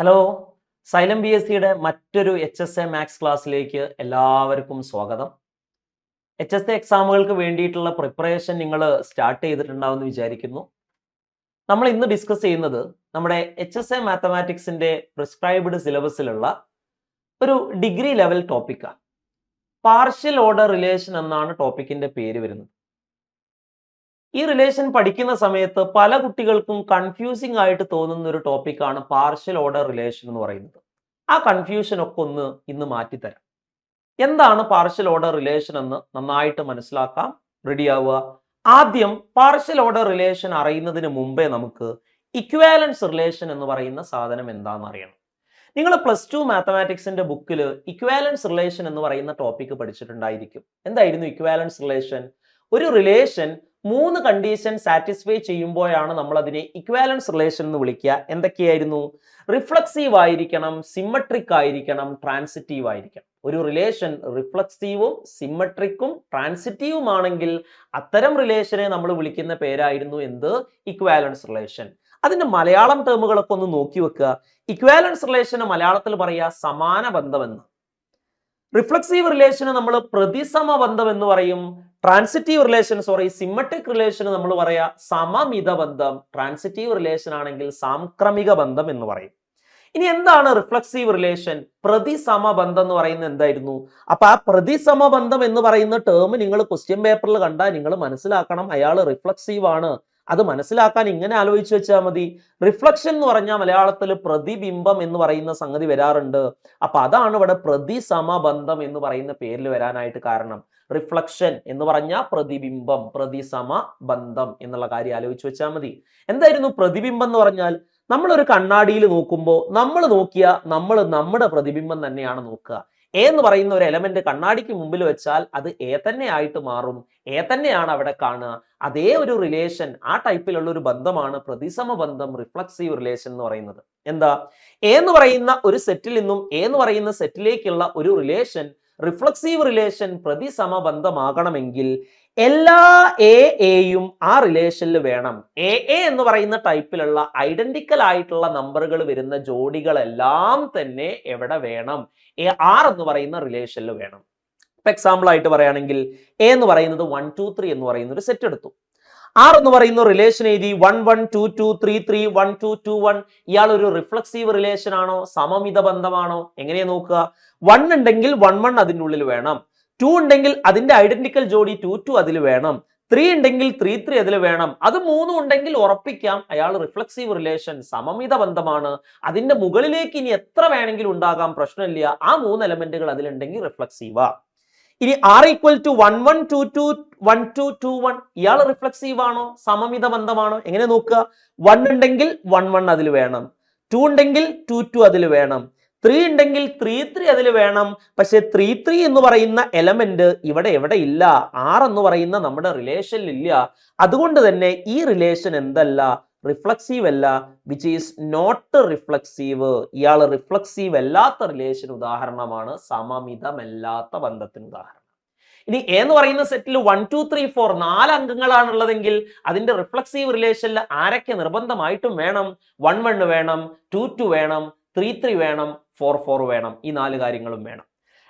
Hello xylem B S സിയുടെ മറ്റൊരു H S A maths ക്ലാസ്സിലേക്ക് എല്ലാവർക്കും സ്വാഗതം. എച്ച് എസ് എ എക്സാമുകൾക്ക് വേണ്ടിയിട്ടുള്ള പ്രിപ്പറേഷൻ നിങ്ങൾ സ്റ്റാർട്ട് ചെയ്തിട്ടുണ്ടാവുമെന്ന് വിചാരിക്കുന്നു. നമ്മൾ ഇന്ന് ഡിസ്കസ് ചെയ്യുന്നത് നമ്മുടെ എച്ച് എസ് എ മാത്തമാറ്റിക്സിന്റെ പ്രിസ്ക്രൈബ്ഡ് സിലബസിലുള്ള ഒരു ഡിഗ്രി ലെവൽ ടോപ്പിക്കാണ്. പാർഷ്യൽ ഓർഡർ റിലേഷൻ എന്നാണ് ടോപ്പിക്കിന്റെ പേര് വരുന്നത്. ഈ റിലേഷൻ പഠിക്കുന്ന സമയത്ത് പല കുട്ടികൾക്കും കൺഫ്യൂസിംഗ് ആയിട്ട് തോന്നുന്ന ഒരു ടോപ്പിക്കാണ് പാർഷ്യൽ ഓർഡർ റിലേഷൻ എന്ന് പറയുന്നത്. ആ കൺഫ്യൂഷൻ ഒക്കെ ഒന്ന് ഇന്ന് മാറ്റിത്തരാം. എന്താണ് പാർഷ്യൽ ഓർഡർ റിലേഷൻ എന്ന് നന്നായിട്ട് മനസ്സിലാക്കാം. റെഡിയാവുക ആദ്യം പാർഷ്യൽ ഓർഡർ റിലേഷൻ അറിയുന്നതിന് മുമ്പേ നമുക്ക് ഇക്വാലൻസ് റിലേഷൻ എന്ന് പറയുന്ന സാധനം എന്താണെന്ന് അറിയണം. നിങ്ങൾ പ്ലസ് ടു മാത്തമാറ്റിക്സിന്റെ ബുക്കിൽ ഇക്വാലൻസ് റിലേഷൻ എന്ന് പറയുന്ന ടോപ്പിക്ക് പഠിച്ചിട്ടുണ്ടായിരിക്കും. എന്തായിരുന്നു ഇക്വാലൻസ് റിലേഷൻ ഒരു റിലേഷൻ മൂന്ന് കണ്ടീഷൻ സാറ്റിസ്ഫൈ ചെയ്യുമ്പോഴാണ് നമ്മൾ അതിനെ ഇക്വാലൻസ് റിലേഷൻ എന്ന് വിളിക്കുക. എന്തൊക്കെയായിരുന്നു? റിഫ്ലക്സീവ് ആയിരിക്കണം സിമ്മട്രിക് ആയിരിക്കണം ട്രാൻസിറ്റീവ് ആയിരിക്കണം. ഒരു റിലേഷൻ റിഫ്ലക്സീവും സിമ്മട്രിക്കും ട്രാൻസിറ്റീവും ആണെങ്കിൽ അത്തരം റിലേഷനെ നമ്മൾ വിളിക്കുന്ന പേരായിരുന്നു എന്ത്? ഇക്വാലൻസ് റിലേഷൻ അതിന്റെ മലയാളം ടേമുകളൊക്കെ ഒന്ന് നോക്കി വെക്കുക. ഇക്വാലൻസ് റിലേഷന് മലയാളത്തിൽ പറയുക സമാന ബന്ധമെന്ന് റിഫ്ലക്സീവ് റിലേഷന് നമ്മൾ പ്രതിസമ ബന്ധം എന്ന് പറയും. Transitive relation sorry symmetric relation നമ്മൾ പറയാ സമമിത ബന്ധം. ട്രാൻസിറ്റീവ് റിലേഷൻ ആണെങ്കിൽ സാംക്രമിക ബന്ധം എന്ന് പറയും. ഇനി എന്താണ് റിഫ്ലക്സീവ് റിലേഷൻ പ്രതിസമ ബന്ധം എന്ന് പറയുന്നത് എന്തായിരുന്നു? അപ്പൊ ആ പ്രതിസമ ബന്ധം എന്ന് പറയുന്ന ടേം നിങ്ങൾ ക്വസ്റ്റ്യൻ പേപ്പറിൽ കണ്ടാൽ നിങ്ങൾ മനസ്സിലാക്കണം. അയാൾ റിഫ്ലക്സീവ് ആണ്. അത് മനസ്സിലാക്കാൻ ഇങ്ങനെ ആലോചിച്ച് വെച്ചാൽ മതി. റിഫ്ലക്ഷൻ എന്ന് പറഞ്ഞാൽ മലയാളത്തിൽ പ്രതിബിംബം എന്ന് പറയുന്ന സംഗതി വരാറുണ്ട്. അപ്പൊ അതാണ് ഇവിടെ പ്രതിസമബന്ധം എന്ന് പറയുന്ന പേരിൽ വരാനായിട്ട് കാരണം. റിഫ്ലക്ഷൻ എന്ന് പറഞ്ഞാൽ പ്രതിബിംബം പ്രതിസമ ബന്ധം എന്നുള്ള കാര്യം ആലോചിച്ച് വെച്ചാൽ മതി. എന്തായിരുന്നു പ്രതിബിംബം എന്ന് പറഞ്ഞാൽ? നമ്മളൊരു കണ്ണാടിയിൽ നോക്കുമ്പോൾ നമ്മൾ നോക്കിയ നമ്മൾ നമ്മുടെ പ്രതിബിംബം തന്നെയാണ് നോക്കുക. എ എന്ന് പറയുന്ന ഒരു എലമെന്റ് കണ്ണാടിക്ക് മുമ്പിൽ വെച്ചാൽ അത് എ തന്നെ ആയിട്ട് മാറും. എ തന്നെയാണ് അവിടെ കാണുക. അതേ ഒരു റിലേഷൻ ആ ടൈപ്പിലുള്ള ഒരു ബന്ധമാണ് പ്രതിസമ ബന്ധം റിഫ്ലക്സീവ് റിലേഷൻ എന്ന് പറയുന്നത്. എന്താ? എ എന്ന് പറയുന്ന ഒരു സെറ്റിൽ നിന്നും എ എന്ന് പറയുന്ന സെറ്റിലേക്കുള്ള ഒരു റിലേഷൻ റിഫ്ലക്സീവ് റിലേഷൻ പ്രതിസമബന്ധമാകണമെങ്കിൽ എല്ലാ എ എയും ആ റിലേഷനിൽ വേണം. എ എ എന്ന് പറയുന്ന ടൈപ്പിലുള്ള ഐഡന്റിക്കൽ ആയിട്ടുള്ള നമ്പറുകൾ വരുന്ന ജോഡികളെല്ലാം തന്നെ എവിടെ വേണം? എ ആർ എന്ന് പറയുന്ന റിലേഷനിൽ വേണം. ഇപ്പൊ എക്സാമ്പിൾ ആയിട്ട് പറയുകയാണെങ്കിൽ എ എന്ന് പറയുന്നത് വൺ ടു ത്രീ എന്ന് പറയുന്ന ഒരു സെറ്റ് എടുത്തു. ആർ എന്ന് പറയുന്ന റിലേഷൻ എഴുതി one one two two three three one two two one ഇയാൾ ഒരു റിഫ്ലക്സീവ് റിലേഷൻ ആണോ? സമമിത ബന്ധമാണോ? എങ്ങനെയാ നോക്കുക? വൺ ഉണ്ടെങ്കിൽ വൺ വൺ അതിന്റെ ഉള്ളിൽ വേണം. ടു ഉണ്ടെങ്കിൽ അതിന്റെ ഐഡന്റിക്കൽ ജോഡി ടു ടു അതിൽ വേണം. ത്രീ ഉണ്ടെങ്കിൽ ത്രീ ത്രീ അതിൽ വേണം. അത് മൂന്നും ഉണ്ടെങ്കിൽ ഉറപ്പിക്കാം. അയാൾ റിഫ്ലക്സീവ് റിലേഷൻ സമമിത ബന്ധമാണ്. അതിന്റെ മുകളിലേക്ക് ഇനി എത്ര വേണമെങ്കിലും ഉണ്ടാകാം? പ്രശ്നമില്ല. ആ മൂന്ന് എലമെന്റുകൾ അതിലുണ്ടെങ്കിൽ റിഫ്ലക്സീവാ ഇനി R equal to one one two two one two two one ഇയാൾ റിഫ്ലക്സീവ് ആണോ? സമമിത ബന്ധമാണോ? എങ്ങനെ നോക്കുക? വൺ ഉണ്ടെങ്കിൽ വൺ വൺ അതിൽ വേണം. ടു ഉണ്ടെങ്കിൽ ടു ടു അതിൽ വേണം. ത്രീ ഉണ്ടെങ്കിൽ ത്രീ ത്രീ അതിൽ വേണം. പക്ഷെ ത്രീ ത്രീ എന്ന് പറയുന്ന എലമെന്റ് ഇവിടെ എവിടെ ഇല്ല. ആർ എന്ന് പറയുന്ന നമ്മുടെ റിലേഷനിൽ ഇല്ല. അതുകൊണ്ട് തന്നെ ഈ റിലേഷൻ എന്തല്ല? റിഫ്ലക്സീവ് അല്ല വിച്ച് ഈസ് നോട്ട് റിഫ്ലക്സീവ് ഇയാൾ റിഫ്ലക്സീവ് അല്ലാത്ത റിലേഷൻ ഉദാഹരണമാണ് സമമിതമല്ലാത്ത ബന്ധത്തിന് ഉദാഹരണം. ഇനി എന്ന് പറയുന്ന സെറ്റിൽ വൺ ടു ത്രീ ഫോർ നാല് അംഗങ്ങളാണുള്ളതെങ്കിൽ അതിന്റെ റിഫ്ലക്സീവ് റിലേഷനിൽ ആരൊക്കെ നിർബന്ധമായിട്ടും വേണം? വൺ വൺ വേണം ടു ടു വേണം ത്രീ ത്രീ വേണം ഫോർ ഫോർ വേണം ഈ നാല് കാര്യങ്ങളും വേണം.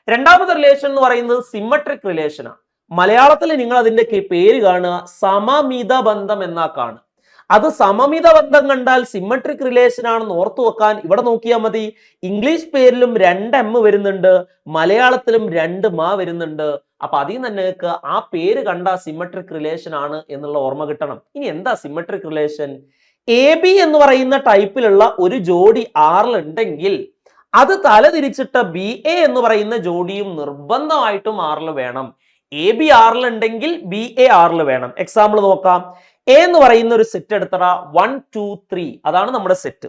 രണ്ടാമത്തെ റിലേഷൻ എന്ന് പറയുന്നത് സിമ്മട്രിക് റിലേഷനാണ് മലയാളത്തിൽ നിങ്ങൾ അതിന്റെ പേര് കാണുക സമമിത ബന്ധം എന്നാ കാണുക. അത് സമമിത ബന്ധം കണ്ടാൽ സിമ്മട്രിക് റിലേഷൻ ആണെന്ന് ഓർത്തു വെക്കാൻ ഇവിടെ നോക്കിയാൽ മതി. ഇംഗ്ലീഷ് പേരിലും രണ്ട് എം വരുന്നുണ്ട്. മലയാളത്തിലും രണ്ട് മാ വരുന്നുണ്ട്. അപ്പൊ അതിൽ നിന്ന് തന്നെ ആ പേര് കണ്ട സിമ്മട്രിക് റിലേഷൻ ആണ് എന്നുള്ള ഓർമ്മ കിട്ടണം. ഇനി എന്താ സിമ്മട്രിക് റിലേഷൻ എ ബി എന്ന് പറയുന്ന ടൈപ്പിലുള്ള ഒരു ജോഡി ആറിൽ ഉണ്ടെങ്കിൽ അത് തലതിരിച്ചിട്ട ബി എ എന്ന് പറയുന്ന ജോഡിയും നിർബന്ധമായിട്ടും ആറിൽ വേണം. എ ബി ആറിൽ ഉണ്ടെങ്കിൽ ബി എ ആറിൽ വേണം. എക്സാമ്പിൾ നോക്കാം. എ എന്ന് പറയുന്ന ഒരു സെറ്റ് എടുത്തട വൺ ടു ത്രീ അതാണ് നമ്മുടെ സെറ്റ്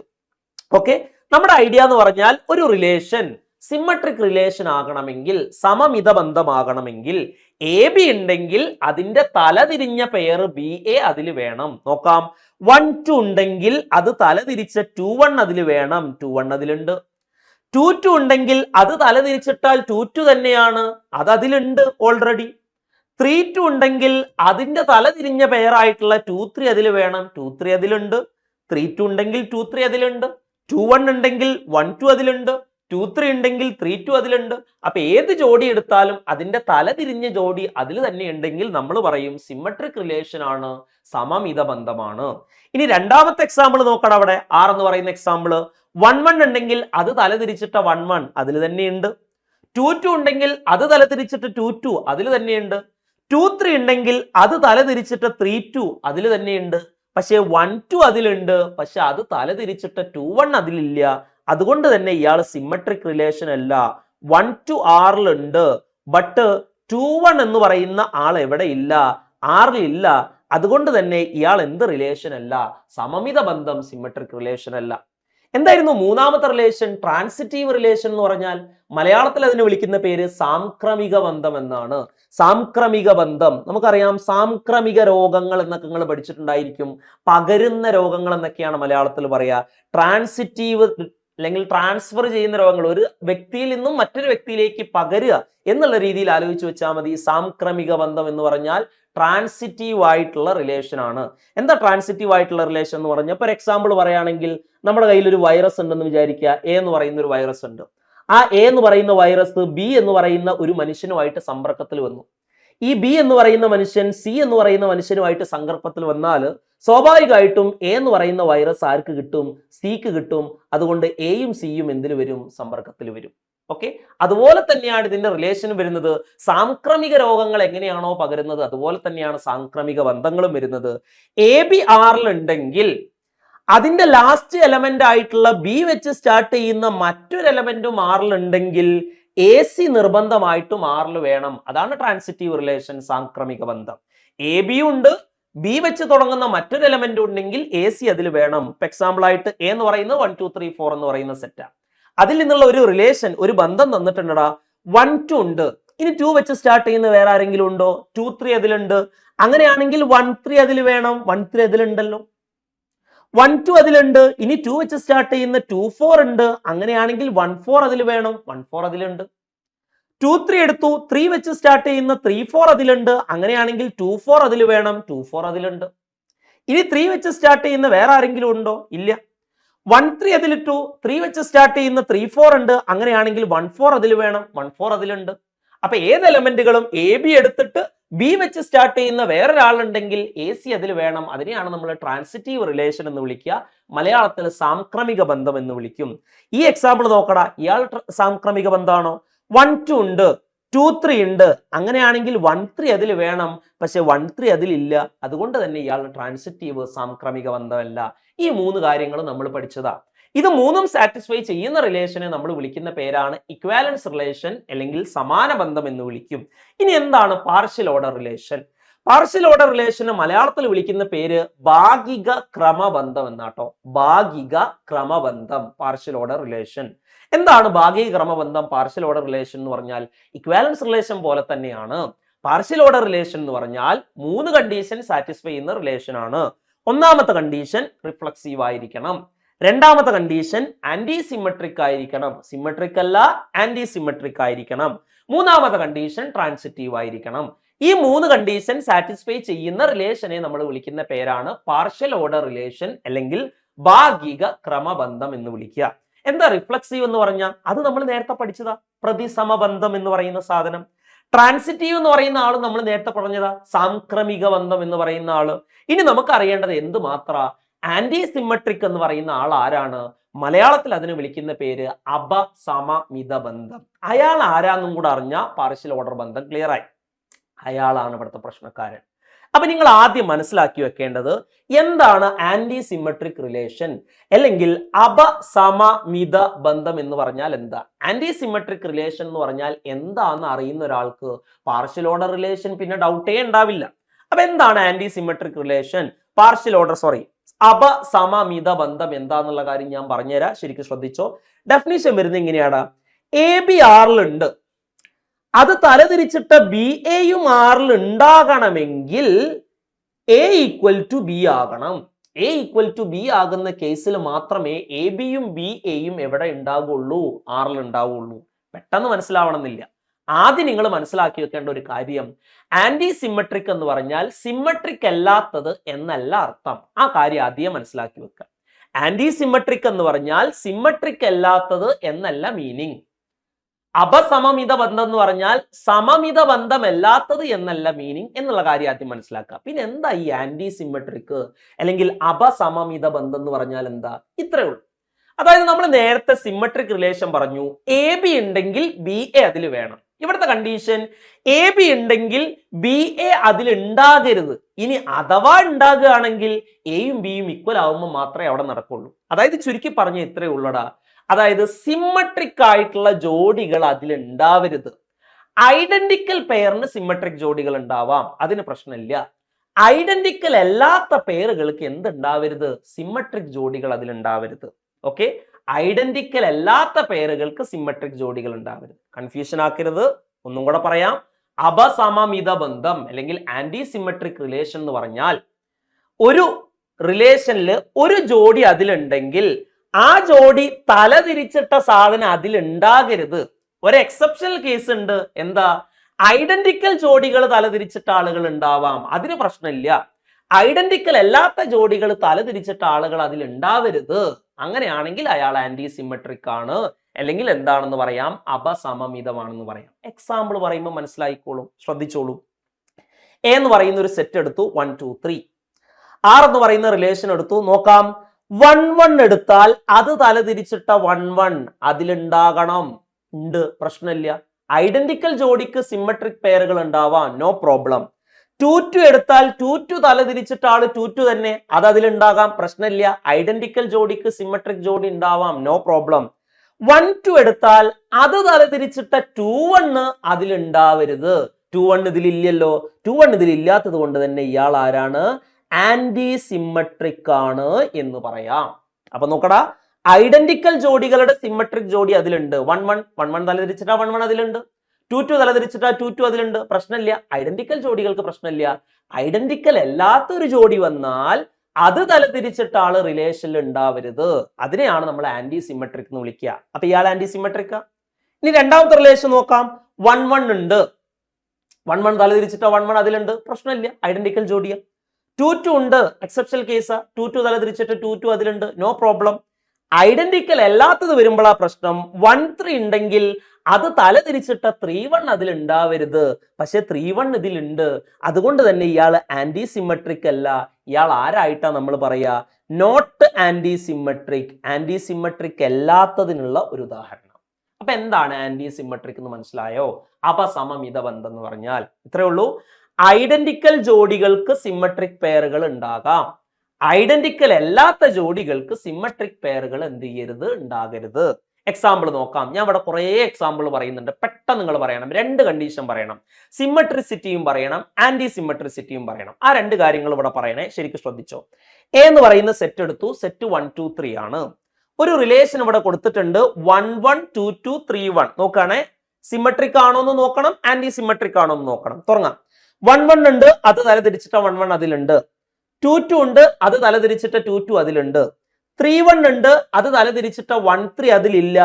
ഓക്കെ നമ്മുടെ ഐഡിയ എന്ന് പറഞ്ഞാൽ ഒരു റിലേഷൻ സിമ്മട്രിക് റിലേഷൻ ആകണമെങ്കിൽ സമമിത ബന്ധമാകണമെങ്കിൽ എ ബി ഉണ്ടെങ്കിൽ അതിന്റെ തലതിരിഞ്ഞ പെയർ ബി എ അതിൽ വേണം. നോക്കാം. വൺ ടു ഉണ്ടെങ്കിൽ അത് തലതിരിച്ച ടു വൺ അതിൽ വേണം. ടു വൺ അതിലുണ്ട്. ടു ടു ഉണ്ടെങ്കിൽ അത് തലതിരിച്ചിട്ടാൽ ടു ടു തന്നെയാണ്. അത് അതിലുണ്ട് ഓൾറെഡി ത്രീ ടു ഉണ്ടെങ്കിൽ അതിന്റെ തലതിരിഞ്ഞ പെയറായിട്ടുള്ള ടു ത്രീ അതിൽ വേണം. ടു ത്രീ അതിലുണ്ട്. ത്രീ ടു ഉണ്ടെങ്കിൽ ടു ത്രീ അതിലുണ്ട്. ടു വൺ ഉണ്ടെങ്കിൽ വൺ ടു അതിലുണ്ട്. ടു ത്രീ ഉണ്ടെങ്കിൽ ത്രീ ടു അതിലുണ്ട്. അപ്പൊ ഏത് ജോഡി എടുത്താലും അതിന്റെ തല തിരിഞ്ഞ ജോഡി അതിൽ തന്നെ ഉണ്ടെങ്കിൽ നമ്മൾ പറയും സിമ്മട്രിക് റിലേഷൻ ആണ് സമമിത ബന്ധമാണ്. ഇനി രണ്ടാമത്തെ എക്സാമ്പിൾ നോക്കണം അവിടെ. ആർ എന്ന് പറയുന്ന എക്സാമ്പിൾ വൺ വൺ ഉണ്ടെങ്കിൽ അത് തല തിരിച്ചിട്ട വൺ വൺ അതിൽ തന്നെയുണ്ട് ടു ടു ഉണ്ടെങ്കിൽ അത് തല തിരിച്ചിട്ട് ടു ടു അതിൽ തന്നെയുണ്ട് ടു ത്രീ ഉണ്ടെങ്കിൽ അത് തലതിരിച്ചിട്ട് ത്രീ ടു അതിൽ തന്നെയുണ്ട് പക്ഷേ വൺ ടു അതിലുണ്ട്. പക്ഷെ അത് തലതിരിച്ചിട്ട് ടു വൺ അതിലില്ല. അതുകൊണ്ട് തന്നെ ഇയാൾ സിമ്മട്രിക് റിലേഷൻ അല്ല. വൺ ടു ആറിലുണ്ട് ബട്ട് ടു വൺ എന്ന് പറയുന്ന ആൾ എവിടെ ഇല്ല? ആറിലില്ല അതുകൊണ്ട് തന്നെ ഇയാൾ എന്ത് റിലേഷൻ അല്ല? സമമിത ബന്ധം സിമ്മട്രിക് റിലേഷൻ അല്ല. എന്തായിരുന്നു മൂന്നാമത്തെ റിലേഷൻ ട്രാൻസിറ്റീവ് റിലേഷൻ എന്ന് പറഞ്ഞാൽ മലയാളത്തിൽ അതിനെ വിളിക്കുന്ന പേര് സാംക്രമിക ബന്ധം എന്നാണ്. സാംക്രമിക ബന്ധം. നമുക്കറിയാം സാംക്രമിക രോഗങ്ങൾ എന്നൊക്കെ നിങ്ങൾ പഠിച്ചിട്ടുണ്ടായിരിക്കും. പകരുന്ന രോഗങ്ങൾ എന്നൊക്കെയാണ് മലയാളത്തിൽ പറയുക ട്രാൻസിറ്റീവ് അല്ലെങ്കിൽ ട്രാൻസ്ഫർ ചെയ്യുന്ന രോഗങ്ങൾ. ഒരു വ്യക്തിയിൽ നിന്നും മറ്റൊരു വ്യക്തിയിലേക്ക് പകരുക എന്നുള്ള രീതിയിൽ ആലോചിച്ച് വെച്ചാൽ മതി. സാംക്രമിക ബന്ധം എന്ന് പറഞ്ഞാൽ ട്രാൻസിറ്റീവ് ആയിട്ടുള്ള റിലേഷൻ ആണ്. എന്താ ട്രാൻസിറ്റീവ് ആയിട്ടുള്ള റിലേഷൻ എന്ന് പറഞ്ഞാൽ ഇപ്പോൾ എക്സാമ്പിൾ പറയുകയാണെങ്കിൽ നമ്മുടെ കയ്യിൽ ഒരു വൈറസ് ഉണ്ടെന്ന് വിചാരിക്കുക. എ എന്ന് പറയുന്ന ഒരു വൈറസ് ഉണ്ട്. ആ എ എന്ന് പറയുന്ന വൈറസ് ബി എന്ന് പറയുന്ന ഒരു മനുഷ്യനുമായിട്ട് സമ്പർക്കത്തിൽ വന്നു. ഈ ബി എന്ന് പറയുന്ന മനുഷ്യൻ സി എന്ന് പറയുന്ന മനുഷ്യനുമായിട്ട് സങ്കർപ്പത്തിൽ വന്നാൽ സ്വാഭാവികമായിട്ടും എ എന്ന് പറയുന്ന വൈറസ് ആർക്ക് കിട്ടും? സിക്ക് കിട്ടും. അതുകൊണ്ട് എയും സിയും എന്തിനു വരും? സമ്പർക്കത്തിൽ വരും. ഓക്കെ അതുപോലെ തന്നെയാണ് ഇതിന്റെ റിലേഷൻ വരുന്നത്. സാംക്രമിക രോഗങ്ങൾ എങ്ങനെയാണോ പകരുന്നത്? അതുപോലെ തന്നെയാണ് സാംക്രമിക ബന്ധങ്ങളും വരുന്നത്. എ ബി ആറിലുണ്ടെങ്കിൽ അതിന്റെ ലാസ്റ്റ് എലമെന്റ് ആയിട്ടുള്ള ബി വെച്ച് സ്റ്റാർട്ട് ചെയ്യുന്ന മറ്റൊരു എലമെന്റും ആറിലുണ്ടെങ്കിൽ എ സി നിർബന്ധമായിട്ടും ആറിൽ വേണം. അതാണ് ട്രാൻസിറ്റീവ് റിലേഷൻ സാംക്രമിക ബന്ധം. എ ബി ഉണ്ട്. ബി വെച്ച് തുടങ്ങുന്ന മറ്റൊരു എലമെന്റ് ഉണ്ടെങ്കിൽ എ സി അതിൽ വേണം. ഇപ്പൊ എക്സാമ്പിൾ ആയിട്ട് എ എന്ന് പറയുന്നത് വൺ ടു ത്രീ ഫോർ എന്ന് പറയുന്ന സെറ്റാണ് അതിൽ നിന്നുള്ള ഒരു റിലേഷൻ ഒരു ബന്ധം തന്നിട്ടുണ്ടടാ. വൺ ടു ഉണ്ട്. ഇനി ടു വെച്ച് സ്റ്റാർട്ട് ചെയ്യുന്ന വേറെ ആരെങ്കിലും ഉണ്ടോ? ടു ത്രീ അതിലുണ്ട്. അങ്ങനെയാണെങ്കിൽ വൺ ത്രീ അതിൽ വേണം. വൺ ത്രീ അതിലുണ്ടല്ലോ. വൺ ടു അതിലുണ്ട്. ഇനി ടു വെച്ച് സ്റ്റാർട്ട് ചെയ്യുന്ന ടു ഫോർ ഉണ്ട്. അങ്ങനെയാണെങ്കിൽ വൺ ഫോർ അതിൽ വേണം. വൺ ഫോർ അതിലുണ്ട്. ടു ത്രീ എടുത്തു. ത്രീ വെച്ച് സ്റ്റാർട്ട് ചെയ്യുന്ന ത്രീ ഫോർ അതിലുണ്ട്. അങ്ങനെയാണെങ്കിൽ ടു ഫോർ അതിൽ വേണം. ടു ഫോർ അതിലുണ്ട്. ഇനി ത്രീ വെച്ച് സ്റ്റാർട്ട് ചെയ്യുന്ന വേറെ ആരെങ്കിലും ഉണ്ടോ? ഇല്ല. വൺ ത്രീ അതിലിട്ടു ത്രീ വെച്ച് സ്റ്റാർട്ട് ചെയ്യുന്ന ത്രീ ഫോർ ഉണ്ട്. അങ്ങനെയാണെങ്കിൽ വൺ ഫോർ അതിൽ വേണം. വൺ ഫോർ അതിലുണ്ട്. അപ്പൊ ഏത് എലമെന്റുകളും എ ബി എടുത്തിട്ട് ബി വെച്ച് സ്റ്റാർട്ട് ചെയ്യുന്ന വേറൊരാളുണ്ടെങ്കിൽ എ സി അതിൽ വേണം. അതിനെയാണ് നമ്മൾ ട്രാൻസിറ്റീവ് റിലേഷൻ എന്ന് വിളിക്കുക. മലയാളത്തിൽ സാംക്രമിക ബന്ധം എന്ന് വിളിക്കും. ഈ എക്സാമ്പിൾ നോക്കടാ. ഇയാൾ സാംക്രമിക ബന്ധമാണോ വൺ ടു ഉണ്ട്. ടു ത്രീ ഉണ്ട്. അങ്ങനെയാണെങ്കിൽ വൺ ത്രീ അതിൽ വേണം. പക്ഷെ വൺ ത്രീ അതിലില്ല അതുകൊണ്ട് തന്നെ ഇയാൾ ട്രാൻസിറ്റീവ് സാംക്രമിക ബന്ധമല്ല. ഈ മൂന്ന് കാര്യങ്ങൾ നമ്മൾ പഠിച്ചതാ. ഇത് മൂന്നും സാറ്റിസ്ഫൈ ചെയ്യുന്ന റിലേഷനെ നമ്മൾ വിളിക്കുന്ന പേരാണ് ഇക്വാലൻസ് റിലേഷൻ അല്ലെങ്കിൽ സമാന ബന്ധം എന്ന് വിളിക്കും. ഇനി എന്താണ് partial order relation partial order റിലേഷന് മലയാളത്തിൽ വിളിക്കുന്ന പേര് ഭാഗിക ക്രമബന്ധം എന്നാട്ടോ. ഭാഗിക ക്രമബന്ധം പാർഷ്യൽ ഓർഡർ റിലേഷൻ എന്താണ് ഭാഗിക ക്രമബന്ധം പാർഷ്യൽ ഓർഡർ റിലേഷൻ എന്ന് പറഞ്ഞാൽ ഇക്വാലൻസ് റിലേഷൻ പോലെ തന്നെയാണ്. പാർഷ്യൽ ഓർഡർ റിലേഷൻ എന്ന് പറഞ്ഞാൽ മൂന്ന് കണ്ടീഷൻ സാറ്റിസ്ഫൈ ചെയ്യുന്ന റിലേഷൻ ആണ്. ഒന്നാമത്തെ കണ്ടീഷൻ റിഫ്ലക്സീവ് ആയിരിക്കണം. രണ്ടാമത്തെ കണ്ടീഷൻ ആന്റി സിമെട്രിക് ആയിരിക്കണം. സിമെട്രിക് അല്ല ആന്റി സിമെട്രിക് ആയിരിക്കണം. മൂന്നാമത്തെ കണ്ടീഷൻ ട്രാൻസിറ്റീവ് ആയിരിക്കണം. ഈ മൂന്ന് കണ്ടീഷൻ സാറ്റിസ്ഫൈ ചെയ്യുന്ന റിലേഷനെ നമ്മൾ വിളിക്കുന്ന പേരാണ് പാർഷ്യൽ ഓർഡർ റിലേഷൻ അല്ലെങ്കിൽ ഭാഗിക ക്രമബന്ധം എന്ന് വിളിക്കുക. എന്താ റിഫ്ലക്സീവ് എന്ന് പറഞ്ഞാൽ അത് നമ്മൾ നേരത്തെ പഠിച്ചതാ. പ്രതിസമബന്ധം എന്ന് പറയുന്ന സാധനം. ട്രാൻസിറ്റീവ് എന്ന് പറയുന്ന ആൾ നമ്മൾ നേരത്തെ പറഞ്ഞതാ. സാംക്രമിക ബന്ധം എന്ന് പറയുന്ന ആൾ. ഇനി നമുക്ക് അറിയേണ്ടത് എന്ത് മാത്ര? ആന്റി സിമ്മട്രിക് എന്ന് പറയുന്ന ആൾ ആരാണ്? മലയാളത്തിൽ അതിന് വിളിക്കുന്ന പേര് അപസമമിത ബന്ധം. അയാൾ ആരാന്നും കൂടെ അറിഞ്ഞ പാർഷ്യൽ ഓർഡർ ബന്ധം ക്ലിയർ ആയി. അയാളാണ് ഇവിടുത്തെ പ്രശ്നക്കാരൻ. അപ്പൊ നിങ്ങൾ ആദ്യം മനസ്സിലാക്കി വെക്കേണ്ടത് എന്താണ് ആന്റി സിമെട്രിക് റിലേഷൻ അല്ലെങ്കിൽ അപസമമിത ബന്ധം എന്ന് പറഞ്ഞാൽ എന്താ? ആന്റി സിമെട്രിക് റിലേഷൻ എന്ന് പറഞ്ഞാൽ എന്താണെന്ന് അറിയുന്ന ഒരാൾക്ക് പാർഷ്യൽ ഓർഡർ റിലേഷൻ പിന്നെ ഡൗട്ടേ ഉണ്ടാവില്ല. അപ്പൊ എന്താണ് antisymmetric relation partial order sorry അപസമമിത ബന്ധം എന്താന്നുള്ള കാര്യം ഞാൻ പറഞ്ഞുതരാം. ശരിക്കും ശ്രദ്ധിച്ചോ? ഡെഫിനേഷൻ വരുന്നത് എങ്ങനെയാണ്? എ ബി ആറിലുണ്ട് അത് തലതിരിച്ചിട്ട് ബി എയും ആറിൽ ഉണ്ടാകണമെങ്കിൽ എ ഈക്വൽ ടു ബി ആകണം. എ ഈക്വൽ ടു ബി ആകുന്ന കേസിൽ മാത്രമേ എ ബിയും ബി എയും എവിടെ ഉണ്ടാകുള്ളൂ ആറിൽ ഉണ്ടാവുള്ളൂ. പെട്ടെന്ന് മനസ്സിലാവണമെന്നില്ല. ആദ്യം നിങ്ങൾ മനസ്സിലാക്കി വെക്കേണ്ട ഒരു കാര്യം ആന്റി സിമ്മട്രിക് എന്ന് പറഞ്ഞാൽ സിമ്മട്രിക് അല്ലാത്തത് എന്നല്ല അർത്ഥം. ആ കാര്യം ആദ്യം മനസ്സിലാക്കി വെക്കുക ആന്റി സിമ്മട്രിക് എന്ന് പറഞ്ഞാൽ സിമ്മട്രിക് അല്ലാത്തത് എന്നല്ല മീനിങ് അപസമമിത ബന്ധം എന്ന് പറഞ്ഞാൽ സമമിത ബന്ധമല്ലാത്തത് എന്നല്ല മീനിങ് എന്നുള്ള കാര്യം ആദ്യം മനസ്സിലാക്കുക. പിന്നെ എന്താ ഈ ആന്റി സിമ്മട്രിക്ക് അല്ലെങ്കിൽ അപസമമിത ബന്ധം എന്ന് പറഞ്ഞാൽ എന്താ? ഇത്രേ ഉള്ളൂ. അതായത് നമ്മൾ നേരത്തെ സിമ്മട്രിക് റിലേഷൻ പറഞ്ഞു. എ ബി ഉണ്ടെങ്കിൽ ബി എ അതിൽ വേണം. ഇവിടുത്തെ കണ്ടീഷൻ എ ബി ഉണ്ടെങ്കിൽ ബി എ അതിൽ ഉണ്ടാകരുത്. ഇനി അഥവാ ഉണ്ടാകുകയാണെങ്കിൽ എയും ബിയും ഈക്വൽ ആവുമ്പോൾ മാത്രമേ അവിടെ നടക്കുള്ളൂ. അതായത് ചുരുക്കി പറഞ്ഞ ഇത്രേ ഉള്ളടാ. അതായത് സിമ്മട്രിക് ആയിട്ടുള്ള ജോഡികൾ അതിൽ ഉണ്ടാവരുത് ഐഡന്റിക്കൽ പെയറിന് സിമ്മട്രിക് ജോഡികൾ ഉണ്ടാവാം. അതിന് പ്രശ്നമില്ല. ഐഡന്റിക്കൽ അല്ലാത്ത പെയറുകൾക്ക് എന്തുണ്ടാവരുത്? സിമ്മട്രിക് ജോഡികൾ അതിൽ ഉണ്ടാവരുത് ഓക്കെ ഐഡന്റിക്കൽ അല്ലാത്ത പേരുകൾക്ക് സിമ്മട്രിക് ജോഡികൾ ഉണ്ടാവരുത്. കൺഫ്യൂഷൻ ആക്കരുത്. ഒന്നും കൂടെ പറയാം. അപസമമിത ബന്ധം അല്ലെങ്കിൽ ആന്റി സിമ്മട്രിക് റിലേഷൻ എന്ന് പറഞ്ഞാൽ ഒരു റിലേഷനിൽ ഒരു ജോഡി അതിലുണ്ടെങ്കിൽ ആ ജോഡി തലതിരിച്ചിട്ട സാധനം അതിലുണ്ടാകരുത്. ഒരു എക്സെപ്ഷണൽ കേസ് ഉണ്ട്. എന്താ? ഐഡന്റിക്കൽ ജോഡികൾ തലതിരിച്ചിട്ട ആളുകൾ ഉണ്ടാവാം. അതിന് പ്രശ്നമില്ല. ഐഡന്റിക്കൽ അല്ലാത്ത ജോഡികൾ തലതിരിച്ചിട്ട ആളുകൾ അതിൽ ഉണ്ടാവരുത് അങ്ങനെയാണെങ്കിൽ അയാൾ ആന്റി സിമെട്രിക് ആണ്. അല്ലെങ്കിൽ എന്താണെന്ന് പറയാം? അപസമമിതമാണെന്ന് പറയാം. എക്സാമ്പിൾ പറയുമ്പോൾ മനസ്സിലായിക്കോളും. ശ്രദ്ധിച്ചോളൂ. എ എന്ന് പറയുന്ന ഒരു സെറ്റ് എടുത്തു. വൺ ടു ത്രീ ആർ എന്ന് പറയുന്ന റിലേഷൻ എടുത്തു. നോക്കാം. വൺ വൺ എടുത്താൽ അത് തലതിരിച്ചിട്ട വൺ വൺ അതിലുണ്ടാകണം. ഉണ്ട്. പ്രശ്നമില്ല. ഐഡന്റിക്കൽ ജോഡിക്ക് സിമ്മട്രിക് പെയറുകൾ ഉണ്ടാവാം. നോ പ്രോബ്ലം ടു ടു എടുത്താൽ ടു ടു തലതിരിച്ചിട്ട ആൾ ടു ടു തന്നെ. അത് അതിലുണ്ടാകാം. പ്രശ്നമില്ല. ഐഡന്റിക്കൽ ജോഡിക്ക് സിമ്മട്രിക് ജോഡി ഉണ്ടാവാം. നോ പ്രോബ്ലം വൺ ടു എടുത്താൽ അത് തലതിരിച്ചിട്ട ടു വണ്ണ് അതിലുണ്ടാവരുത്. ടു വൺ ഇതിലില്ലല്ലോ. ടു വൺ ഇതിലില്ലാത്തത് കൊണ്ട് തന്നെ ഇയാൾ ആരാണ്? ആന്റി സിമ്മട്രിക് ആണ് എന്ന് പറയാം. അപ്പൊ നോക്കടാ ഐഡന്റിക്കൽ ജോഡികളുടെ സിമ്മട്രിക് ജോഡി അതിലുണ്ട്. വൺ വൺ വൺ വൺ തലതിരിച്ചിട്ടാ വൺ വൺ അതിലുണ്ട്. ടു ടു തലതിരിച്ചിട്ടാ ടു ടു അതിലുണ്ട്. പ്രശ്നമില്ല. ഐഡന്റിക്കൽ ജോഡികൾക്ക് പ്രശ്നമില്ല. ഐഡന്റിക്കൽ അല്ലാത്ത ഒരു ജോഡി വന്നാൽ അത് തലതിരിച്ചിട്ടാണ് റിലേഷനിൽ ഉണ്ടാവരുത്. അതിനെയാണ് നമ്മൾ ആന്റി സിമ്മട്രിക് എന്ന് വിളിക്കുക അപ്പൊ ഇയാൾ ആന്റി സിമെട്രിക്ക ഇനി രണ്ടാമത്തെ റിലേഷൻ നോക്കാം. വൺ വൺ ഉണ്ട്. വൺ വൺ തലതിരിച്ചിട്ടോ വൺ വൺ അതിലുണ്ട്. പ്രശ്നമില്ല. ഐഡന്റിക്കൽ ജോഡിയ. ടു ടു ഉണ്ട് എക്സെപ്ഷണൽ കേസ് ടു ടു തല തിരിച്ചിട്ട് ടു ടു അതിലുണ്ട്. നോ പ്രോബ്ലം ഐഡന്റിക്കൽ അല്ലാത്തത് വരുമ്പോഴാ പ്രശ്നം. വൺ ത്രീ ഉണ്ടെങ്കിൽ അത് തല തിരിച്ചിട്ട ത്രീ വൺ അതിൽ ഉണ്ടാവരുത് പക്ഷെ ത്രീ വൺ ഇതിലുണ്ട്. അതുകൊണ്ട് തന്നെ ഇയാൾ ആന്റി സിമ്മട്രിക് അല്ല. ഇയാൾ ആരായിട്ടാ നമ്മൾ പറയാ? Not anti symmetric anti symmetric അല്ലാത്തതിനുള്ള ഒരു ഉദാഹരണം. അപ്പൊ എന്താണ് ആന്റി സിമ്മട്രിക് എന്ന് മനസ്സിലായോ? അപസമമിത ബന്ധം എന്ന് പറഞ്ഞാൽ ഇത്രയേ ഉള്ളൂ. ഐഡന്റിക്കൽ ജോഡികൾക്ക് സിമ്മട്രിക് പെയറുകൾ ഉണ്ടാകാം. ഐഡന്റിക്കൽ അല്ലാത്ത ജോഡികൾക്ക് സിമ്മട്രിക് പെയറുകൾ എന്ത് ചെയ്യരുത്? ഉണ്ടാകരുത്. എക്സാമ്പിൾ നോക്കാം. ഞാൻ ഇവിടെ കുറേ എക്സാമ്പിൾ പറയുന്നുണ്ട്. പെട്ടെന്ന് നിങ്ങൾ പറയണം. രണ്ട് കണ്ടീഷൻ പറയണം. സിമ്മട്രിസിറ്റിയും പറയണം. ആന്റി സിമ്മട്രിസിറ്റിയും പറയണം. ആ രണ്ട് കാര്യങ്ങൾ ഇവിടെ പറയണേ. ശരിക്കും ശ്രദ്ധിച്ചോ. എ എന്ന് പറയുന്ന സെറ്റ് എടുത്തു. സെറ്റ് വൺ ടു ത്രീ ആണ്. ഒരു റിലേഷൻ ഇവിടെ കൊടുത്തിട്ടുണ്ട്. One one two two three one നോക്കുകയാണെ. Symmetric ആണോ എന്ന് നോക്കണം. ആന്റി സിമ്മട്രിക് ആണോ എന്ന് നോക്കണം. തുടങ്ങാം. വൺ വൺ ഉണ്ട് അത് തല തിരിച്ചിട്ട വൺ വൺ അതിലുണ്ട്. ടു ടു ഉണ്ട് അത് തല തിരിച്ചിട്ട ടു ടു അതിലുണ്ട്. ത്രീ വൺ ഉണ്ട് അത് തല തിരിച്ചിട്ട വൺ ത്രീ അതിലില്ല.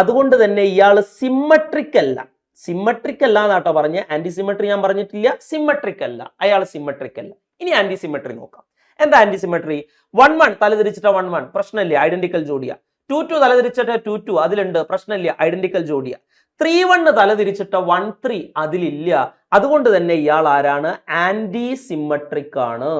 അതുകൊണ്ട് തന്നെ ഇയാൾ സിമ്മട്രിക് അല്ല. സിമ്മട്രിക് അല്ല എന്നാട്ടോ പറഞ്ഞ. ആന്റി സിമ്മട്രി ഞാൻ പറഞ്ഞിട്ടില്ല. സിമ്മട്രിക് അല്ല. അയാൾ സിമ്മട്രിക് അല്ല. ഇനി ആന്റി സിമ്മട്രി നോക്കാം. എന്താ ആന്റി സിമ്മട്രി വൺ വൺ തലതിരിച്ചിട്ട വൺ വൺ പ്രശ്നമില്ല? ഐഡന്റിക്കൽ ജോഡിയ. ടു ടു തലതിരിച്ചിട്ട ടു ടു അതിലുണ്ട്. പ്രശ്നമില്ല. ഐഡന്റിക്കൽ ജോഡിയ. ത്രീ വണ്ണ് തലതിരിച്ചിട്ട വൺ ത്രീ അതിലില്ല. അതുകൊണ്ട് തന്നെ ഇയാൾ ആരാണ്? ആന്റി സിമ്മട്രിക് ആണ്.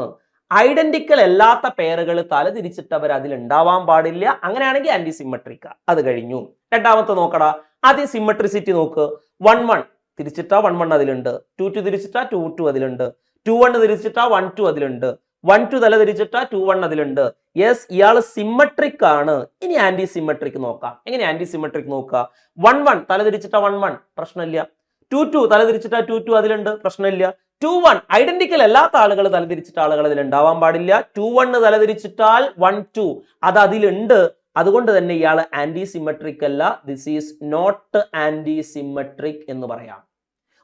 ഐഡന്റിക്കൽ അല്ലാത്ത പേരുകൾ തലതിരിച്ചിട്ടവർ അതിൽ ഉണ്ടാവാൻ പാടില്ല. അങ്ങനെയാണെങ്കിൽ ആന്റി സിമ്മട്രിക്ക അത് കഴിഞ്ഞു. രണ്ടാമത്തെ നോക്കടാ. ആദ്യം സിമ്മട്രിസിറ്റി നോക്ക്. വൺ വൺ തിരിച്ചിട്ടാ വൺ വൺ അതിലുണ്ട്. ടു ടു തിരിച്ചിട്ട ടു ടു അതിലുണ്ട്. ടു വൺ തിരിച്ചിട്ട വൺ ടു അതിലുണ്ട്. വൺ ടു തല തിരിച്ചിട്ട ടു വൺ അതിലുണ്ട്. യെസ് ഇയാൾ സിമ്മട്രിക് ആണ്. ഇനി ആന്റി സിമ്മട്രിക് നോക്കാം. എങ്ങനെ ആന്റി സിമ്മട്രിക് നോക്കുക? വൺ വൺ തല തിരിച്ചിട്ട വൺ വൺ പ്രശ്നമില്ല. ടു ടു തല തിരിച്ചിട്ട ടു ടു അതിലുണ്ട് പ്രശ്നമില്ല. ടു വൺ ഐഡന്റിക്കൽ അല്ലാത്ത ആളുകൾ തലതിരിച്ചിട്ട ആളുകൾ അതിൽ ഉണ്ടാവാൻ പാടില്ല. ടു വൺ തലതിരിച്ചിട്ടാൽ വൺ ടു അത് അതിലുണ്ട്. അതുകൊണ്ട് തന്നെ ഇയാൾ ആന്റി സിമ്മട്രിക് അല്ല. This is not antisymmetric എന്ന് പറയാം.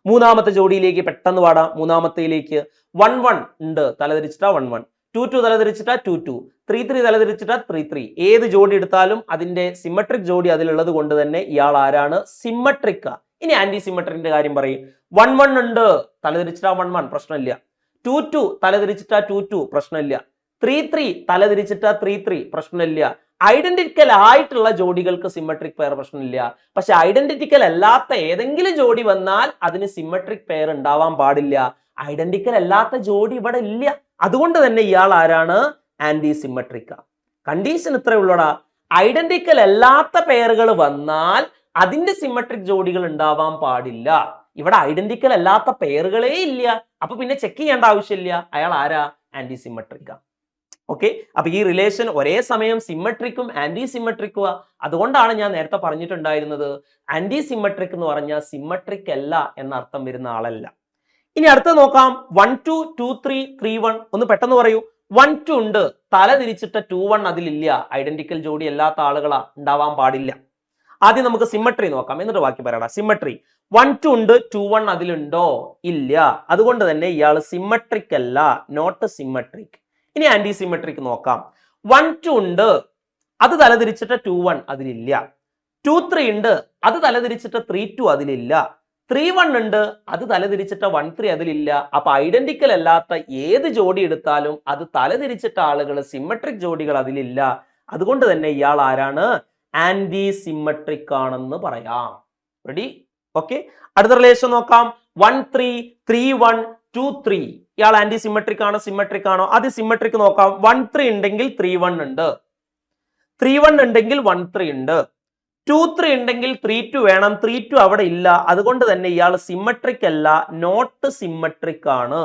മൂന്നാമത്തെ ജോഡിയിലേക്ക് പെട്ടെന്ന് പാടാം മൂന്നാമത്തേലേക്ക് വൺ വൺ ഉണ്ട്. തലതിരിച്ചിട്ടാ വൺ വൺ ടു ടു തലതിരിച്ചിട്ടാ ടു ടു ത്രീ ത്രീ തലതിരിച്ചിട്ടാ ത്രീ ത്രീ ഏത് ജോഡി എടുത്താലും അതിന്റെ സിമ്മട്രിക് ജോഡി അതിലുള്ളത് കൊണ്ട് തന്നെ ഇയാൾ ആരാണ്? സിമ്മട്രിക്ക ഇനി ആന്റി സിമ്മട്രിന്റെ കാര്യം പറയും. വൺ വൺ ഉണ്ട്. തലതിരിച്ചിട്ടാ വൺ വൺ പ്രശ്നമില്ല. ടു ടു തലതിരിച്ചിട്ടാ ടു ടു പ്രശ്നമില്ല. ത്രീ ത്രീ തലതിരിച്ചിട്ട ത്രീ ത്രീ പ്രശ്നമില്ല. ഐഡന്റിക്കൽ ആയിട്ടുള്ള ജോഡികൾക്ക് സിമ്മട്രിക് പെയർ പ്രശ്നമില്ല. പക്ഷെ ഐഡന്റിറ്റിക്കൽ അല്ലാത്ത ഏതെങ്കിലും ജോഡി വന്നാൽ അതിന് സിമ്മട്രിക് പെയർ ഉണ്ടാവാൻ പാടില്ല. ഐഡന്റിക്കൽ അല്ലാത്ത ജോഡി ഇവിടെ ഇല്ല. അതുകൊണ്ട് തന്നെ ഇയാൾ ആരാണ്? ആന്റി സിമ്മട്രിക്ക കണ്ടീഷൻ ഇത്രേ ഉള്ളടാ. ഐഡന്റിക്കൽ അല്ലാത്ത പെയറുകൾ വന്നാൽ അതിന്റെ സിമ്മട്രിക് ജോഡികൾ ഉണ്ടാവാൻ പാടില്ല. ഇവിടെ ഐഡന്റിക്കൽ അല്ലാത്ത പെയറുകളേ ഇല്ല. അപ്പൊ പിന്നെ ചെക്ക് ചെയ്യേണ്ട ആവശ്യമില്ല. അയാൾ ആരാ? ആന്റി സിമ്മട്രിക്ക ഓക്കെ അപ്പൊ ഈ റിലേഷൻ ഒരേ സമയം സിമ്മട്രിക്കും ആന്റി സിമ്മട്രിക്കുവാ അതുകൊണ്ടാണ് ഞാൻ നേരത്തെ പറഞ്ഞിട്ടുണ്ടായിരുന്നത് ആന്റി സിമ്മട്രിക് എന്ന് പറഞ്ഞാൽ സിമ്മട്രിക് അല്ല എന്ന അർത്ഥം വരുന്ന ആളല്ല. ഇനി അടുത്ത നോക്കാം. One two two three three one ഒന്ന് പെട്ടെന്ന് പറയൂ. വൺ ടു ഉണ്ട്. തല തിരിച്ചിട്ട ടു വൺ അതിലില്ല. ഐഡന്റിക്കൽ ജോഡി അല്ലാത്ത ആളുകളാ. ഉണ്ടാവാൻ പാടില്ല. ആദ്യം നമുക്ക് സിമ്മട്രി നോക്കാം. എന്നിട്ട് ബാക്കി പറയണം സിമ്മട്രി വൺ ടു ഉണ്ട്. ടു വൺ അതിലുണ്ടോ? ഇല്ല. അതുകൊണ്ട് തന്നെ ഇയാൾ സിമ്മട്രിക് അല്ല. നോട്ട് സിമ്മട്രിക് ഇനി ആന്റി സിമെട്രിക് നോക്കാം. വൺ ടു ഉണ്ട് അത് തലതിരിച്ചിട്ട് ടു വൺ അതിലില്ല. ടു ത്രീ ഉണ്ട് അത് തലതിരിച്ചിട്ട് ത്രീ ടു അതിലില്ല. ത്രീ വൺ ഉണ്ട് അത് തലതിരിച്ചിട്ട് വൺ ത്രീ അതിലില്ല. അപ്പൊ ഐഡന്റിക്കൽ അല്ലാത്ത ഏത് ജോഡി എടുത്താലും അത് തലതിരിച്ചിട്ട ആളുകൾ സിമ്മട്രിക് ജോഡികൾ അതിലില്ല. അതുകൊണ്ട് തന്നെ ഇയാൾ ആരാണ്? ആന്റി സിമ്മട്രിക് ആണെന്ന് പറയാം. റെഡി ഓക്കെ അടുത്ത റിലേഷൻ നോക്കാം. One three three one two three ഇയാൾ ആന്റി സിമ്മട്രിക് ആണോ സിമ്മട്രിക് ആണോ? അത് സിമ്മട്രിക് നോക്കാം. വൺ ത്രീ ഉണ്ടെങ്കിൽ ത്രീ വൺ ഉണ്ട്. ത്രീ വൺ ഉണ്ടെങ്കിൽ വൺ ത്രീ ഉണ്ട്. ടു ത്രീ ഉണ്ടെങ്കിൽ ത്രീ ടു വേണം. ത്രീ ടു അവിടെ ഇല്ല. അതുകൊണ്ട് തന്നെ ഇയാൾ സിമ്മട്രിക് അല്ല നോട്ട് സിമ്മട്രിക് ആണ്.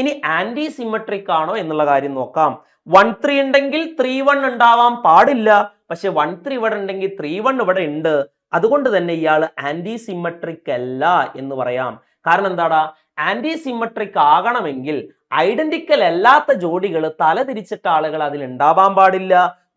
ഇനി ആന്റി സിമ്മട്രിക് ആണോ എന്നുള്ള കാര്യം നോക്കാം. വൺ ത്രീ ഉണ്ടെങ്കിൽ ത്രീ വൺ ഉണ്ടാവാൻ പാടില്ല. പക്ഷെ വൺ ത്രീ ഇവിടെ ഉണ്ടെങ്കിൽ ത്രീ വൺ ഇവിടെ ഉണ്ട്. അതുകൊണ്ട് തന്നെ ഇയാൾ ആന്റി സിമ്മട്രിക് അല്ല എന്ന് പറയാം. കാരണം എന്താടാ? ആന്റി സിമ്മട്രിക് ആകണമെങ്കിൽ ഐഡന്റിക്കൽ അല്ലാത്ത ജോഡികൾ തല തിരിച്ചിട്ട ആളുകൾ അതിൽ ഉണ്ടാവാൻ പാടില്ല.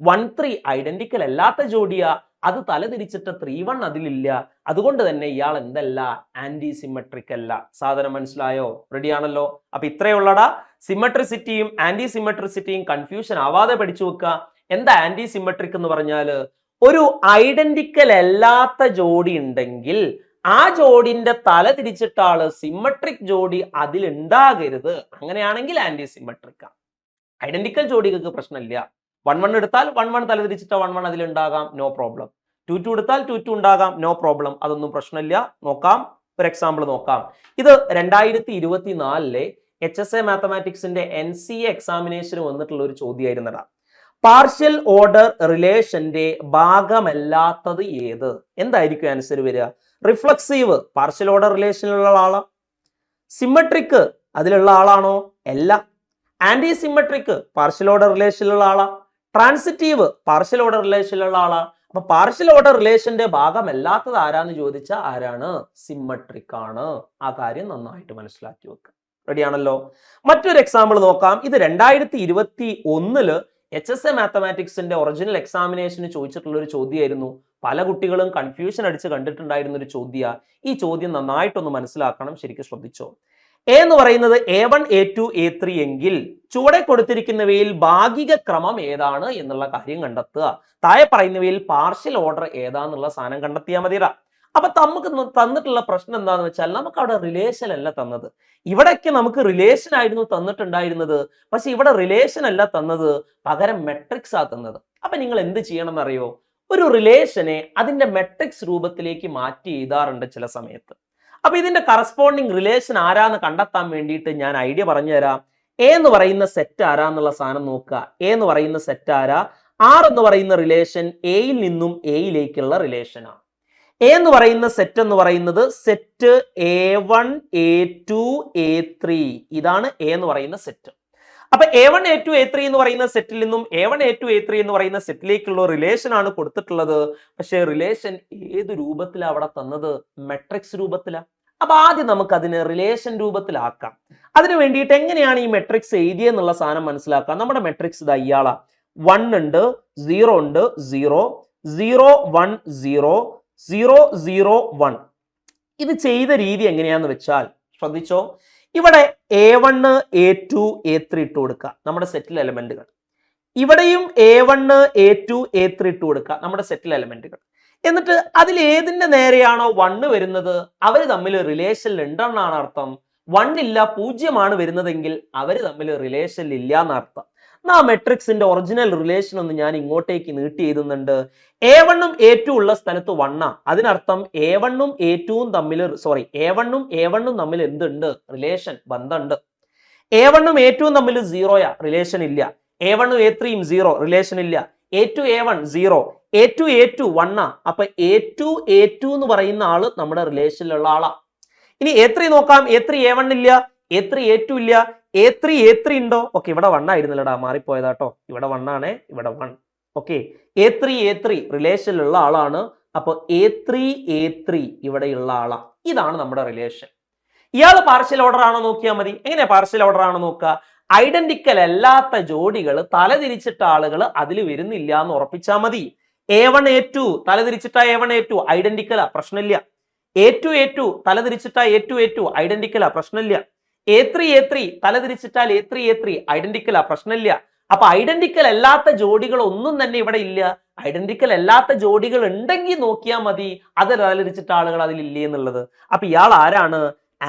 വൺ ത്രീ ഐഡന്റിക്കൽ അല്ലാത്ത ജോഡിയാ അത് തല തിരിച്ചിട്ട് ത്രീ വൺ അതിലില്ല. അതുകൊണ്ട് തന്നെ ഇയാൾ എന്തല്ല? ആന്റി സിമ്മട്രിക് അല്ല. സാധനം മനസ്സിലായോ? റെഡി ആണല്ലോ അപ്പൊ ഇത്രയുള്ളടാ സിമ്മട്രിസിറ്റിയും ആന്റി സിമ്മട്രിസിറ്റിയും കൺഫ്യൂഷൻ ആവാതെ പഠിച്ചു വെക്കുക എന്താ ആന്റി സിമ്മട്രിക് എന്ന് പറഞ്ഞാൽ? ഒരു ഐഡന്റിക്കൽ അല്ലാത്ത ജോഡി ഉണ്ടെങ്കിൽ ആ ജോഡിന്റെ തല തിരിച്ചിട്ടാൾ സിമ്മട്രിക് ജോഡി അതിൽ ഉണ്ടാകരുത് അങ്ങനെയാണെങ്കിൽ ആന്റി സിമ്മട്രിക് ആണ് ഐഡന്റിക്കൽ ജോഡികൾക്ക് പ്രശ്നമില്ല. വൺ വൺ എടുത്താൽ വൺ വൺ തല തിരിച്ചിട്ട വൺ വൺ അതിലുണ്ടാകാം നോ പ്രോബ്ലം ടു ടു എടുത്താൽ ടു ടു ഉണ്ടാകാം നോ പ്രോബ്ലം അതൊന്നും പ്രശ്നമില്ല. നോക്കാം. ഒരു എക്സാമ്പിൾ നോക്കാം. ഇത് രണ്ടായിരത്തി ഇരുപത്തി നാലിലെ എച്ച് എസ് എ മാത്തമാറ്റിക്സിന്റെ എൻ സി എ എക്സാമിനേഷന് വന്നിട്ടുള്ള ഒരു ചോദ്യമായിരുന്നടാ പാർഷ്യൽ ഓർഡർ റിലേഷന്റെ ഭാഗമല്ലാത്തത് ഏത്? എന്തായിരിക്കും ആൻസർ വരിക? റിഫ്ലക്സീവ് പാർഷ്യൽ ഓർഡർ റിലേഷനിലുള്ള ആളാ. സിമ്മട്രിക് അതിലുള്ള ആളാണോ? അല്ല. ആന്റി സിമ്മട്രിക് പാർഷ്യൽ ഓർഡർ റിലേഷനിലുള്ള ആളാ. ട്രാൻസിറ്റീവ് പാർഷ്യൽ ഓർഡർ റിലേഷനിലുള്ള ആളാ. അപ്പൊ പാർഷ്യൽ ഓർഡർ റിലേഷന്റെ ഭാഗമല്ലാത്തത് ആരാന്ന് ചോദിച്ചാൽ ആരാണ്? സിമ്മട്രിക് ആണ്. ആ കാര്യം നന്നായിട്ട് മനസ്സിലാക്കി വെക്കുക റെഡിയാണല്ലോ മറ്റൊരു എക്സാമ്പിൾ നോക്കാം. ഇത് രണ്ടായിരത്തി ഇരുപത്തി ഒന്നിൽ എച്ച് എസ് എ മാത്തമാറ്റിക്സിന്റെ ഒറിജിനൽ എക്സാമിനേഷന് ചോദിച്ചിട്ടുള്ള ഒരു ചോദ്യമായിരുന്നു. പല കുട്ടികളും കൺഫ്യൂഷൻ അടിച്ച് കണ്ടിട്ടുണ്ടായിരുന്ന ഒരു ചോദ്യ. ഈ ചോദ്യം നന്നായിട്ടൊന്ന് മനസ്സിലാക്കണം. ശരിക്കും ശ്രദ്ധിച്ചോ. എ എന്ന് പറയുന്നത് A one A two A three എങ്കിൽ ചുവടെ കൊടുത്തിരിക്കുന്നവയിൽ ഭാഗിക ക്രമം ഏതാണ് എന്നുള്ള കാര്യം കണ്ടെത്തുക. താഴെ പറയുന്നവയിൽ പാർഷ്യൽ ഓർഡർ ഏതാന്നുള്ള സാധനം കണ്ടെത്തിയാൽ മതിയടാ. അപ്പൊ നമുക്ക് തന്നിട്ടുള്ള പ്രശ്നം എന്താന്ന് വെച്ചാൽ നമുക്ക് അവിടെ റിലേഷൻ അല്ല തന്നത്. ഇവിടെയൊക്കെ നമുക്ക് റിലേഷൻ ആയിരുന്നു തന്നിട്ടുണ്ടായിരുന്നത്. പക്ഷെ ഇവിടെ റിലേഷൻ അല്ല തന്നത്. പകരം മെട്രിക്സ് ആ തന്നത്. അപ്പൊ നിങ്ങൾ എന്ത് ചെയ്യണം എന്നറിയോ ഒരു റിലേഷനെ അതിന്റെ മെട്രിക്സ് രൂപത്തിലേക്ക് മാറ്റി എഴുതാറുണ്ട് ചില സമയത്ത്. അപ്പൊ ഇതിന്റെ കറസ്പോണ്ടിങ് റിലേഷൻ ആരാന്ന് കണ്ടെത്താൻ വേണ്ടിയിട്ട് ഞാൻ ഐഡിയ പറഞ്ഞു തരാം എ എന്ന് പറയുന്ന സെറ്റ് ആരാന്നുള്ള സാധനം നോക്കുക. എ എന്ന് പറയുന്ന സെറ്റ് ആരാ? ആർ എന്ന് പറയുന്ന റിലേഷൻ എയിൽ നിന്നും എയിലേക്കുള്ള റിലേഷനാണ് എ എന്ന് പറയുന്ന സെറ്റ് എന്ന് പറയുന്നത് set A one A two A three ഇതാണ് എ എന്ന് പറയുന്ന സെറ്റ് അപ്പൊ A one A two A three എന്ന് പറയുന്ന സെറ്റിൽ നിന്നും A one A two A three എന്ന് പറയുന്ന സെറ്റിലേക്കുള്ള റിലേഷൻ ആണ് കൊടുത്തിട്ടുള്ളത്. പക്ഷെ റിലേഷൻ ഏത് രൂപത്തിലാണ് അവിടെ തന്നത്? മെട്രിക്സ് രൂപത്തിലാ. അപ്പൊ ആദ്യം നമുക്ക് അതിനെ റിലേഷൻ രൂപത്തിലാക്കാം. അതിനു വേണ്ടിയിട്ട് എങ്ങനെയാണ് ഈ മെട്രിക്സ് എഴുതിയെന്നുള്ള സാധനം മനസ്സിലാക്കാം. നമ്മുടെ മെട്രിക്സ് ഇത് ഇയാളാ. വൺ ഉണ്ട് സീറോ ഉണ്ട് zero zero one zero zero zero one ഇത് ചെയ്ത രീതി എങ്ങനെയാന്ന് വെച്ചാൽ ശ്രദ്ധിച്ചോ? ഇവിടെ A one A two A three ഇട്ട് കൊടുക്കുക. നമ്മുടെ സെറ്റിൽ എലമെന്റുകൾ ഇവിടെയും A one A two A three ഇട്ട് കൊടുക്കുക. നമ്മുടെ സെറ്റിൽ എലമെന്റുകൾ എന്നിട്ട് അതിൽ ഏതിന്റെ നേരെയാണോ വണ്ണ് വരുന്നത്? അവർ തമ്മിൽ റിലേഷനിൽ ഉണ്ടെന്നാണ് അർത്ഥം. വണ്ണില്ല പൂജ്യമാണ് വരുന്നതെങ്കിൽ അവർ തമ്മിൽ റിലേഷനിൽ ഇല്ല എന്നർത്ഥം ആ മെട്രിക്സിന്റെ ഒറിജിനൽ റിലേഷൻ ഒന്ന് ഞാൻ ഇങ്ങോട്ടേക്ക് നീട്ടി എഴുതുന്നുണ്ട്. എ വണ്ണും എ ടു ഉള്ള സ്ഥലത്ത് വണ്ണ അതിനർത്ഥം എ വണ്ണും എ ടുവും തമ്മിൽ സോറി എ വണ്ണും എ വണ്ണും തമ്മിൽ എന്തുണ്ട്? റിലേഷൻ ബന്ധമുണ്ട്. എ വണ്ണും എ ടുവും തമ്മിൽ സീറോയാ റിലേഷൻ ഇല്ല. എ വണ്ണും എ ത്രീയും സീറോ റിലേഷൻ ഇല്ല. A two A one zero A two A two വണ്ണാ അപ്പൊ എ ടു എ ടു എന്ന് പറയുന്ന ആൾ നമ്മുടെ റിലേഷനിലുള്ള ആളാ. ഇനി എ ത്രീ നോക്കാം. എ ത്രീ എ വൺ ഇല്ല. എ ത്രീ എ ടു ഇല്ല. എ ത്രീ എ ത്രീ ഉണ്ടോ? ഓക്കെ ഇവിടെ വൺ ആയിരുന്നില്ലടാ. മാറിപ്പോയതാട്ടോ ഇവിടെ വൺ ആണേ ഇവിടെ one okay A three A three റിലേഷനിലുള്ള ആളാണ്. അപ്പോൾ എ ത്രീ എ ത്രീ ഇവിടെയുള്ള ആളാ. ഇതാണ് നമ്മുടെ റിലേഷൻ ഇയാൾ പാർഷ്യൽ ഓർഡർ ആണോ നോക്കിയാൽ മതി. എങ്ങനെയാ പാർഷ്യൽ ഓർഡർ ആണോ നോക്കുക? ഐഡന്റിക്കൽ അല്ലാത്ത ജോഡികൾ തലതിരിച്ചിട്ട ആളുകൾ അതിൽ വരുന്നില്ല എന്ന് ഉറപ്പിച്ചാൽ മതി. എ വൺ എ ടു തലതിരിച്ചിട്ട എ വൺ എ ടു ഐഡന്റിക്കലാ പ്രശ്നമില്ല. എ ടു എ ടു തലതിരിച്ചിട്ട എ ടു എ ടു ഐഡന്റിക്കലാ പ്രശ്നമില്ല. എ ത്രീ എ ത്രീ തല തിരിച്ചിട്ടാൽ എ ത്രീ എ ത്രീ ഐഡന്റിക്കലാ പ്രശ്നമില്ല. അപ്പൊ ഐഡന്റിക്കൽ അല്ലാത്ത ജോഡികൾ ഒന്നും തന്നെ ഇവിടെ ഇല്ല. ഐഡന്റിക്കൽ അല്ലാത്ത ജോഡികൾ ഉണ്ടെങ്കിൽ നോക്കിയാൽ മതി. അത് തലതിരിച്ചിട്ട ആളുകൾ അതിലില്ലേ എന്നുള്ളത്. അപ്പൊ ഇയാൾ ആരാണ്?